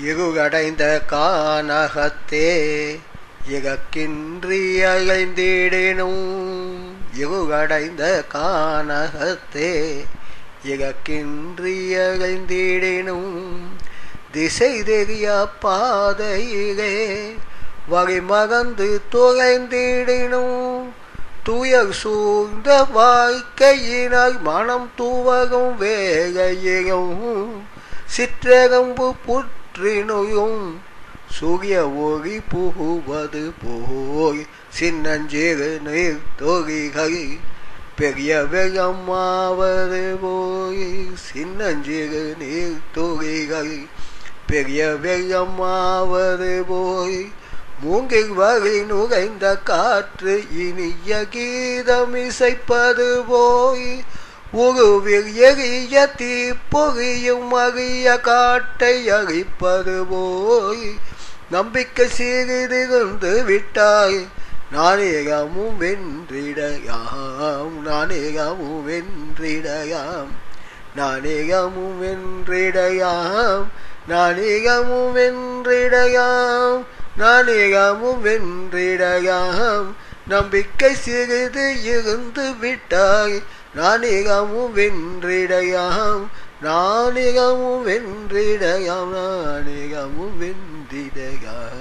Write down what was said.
இருகடைந்த கானகத்தே இகக்கின்றி அலைந்திடினும். இருகடைந்த கானகத்தே இகக்கின்றி அலைந்திடினும். திசை தெரியா பாதையிலே வழிமறந்து தொலைந்திடினும். துயர் சூழ்ந்த வாழ்க்கையினால் மனம் துவகும் வேகையிலும். சிற்றகம்பு சுற்றினுயும் சூரிய ஒளி புகுவது போய் சின்னஞ்சிறு நீர் தொழிகள் பெரிய வெள்ளமாவது போய் சின்னஞ்சிறு நீர் தொழிகள் பெரிய வெள்ளமாவது போய் மூங்கில் வழி நுழைந்த காற்று இனிய கீதம் இசைப்பது போய் உருவில் எரிய தீப்பொறியும் அறிய காட்டை அழிப்பது போய் நம்பிக்கை சிறிதிருந்து விட்டாய். நானேகமும் வென்றிடையாம் நானேகமும் வென்றிடயாம் நானேகமும் வென்றிடையாம் நானேகமும் வென்றிடையாம் நானேகமும் வென்றிடையாம். நம்பிக்கை சிறிது இருந்து விட்டாய். நானிகமும் வென்றிடையாம் நானிகமும் வென்றிடையாம் நானிகமும் வென்றிடையாம்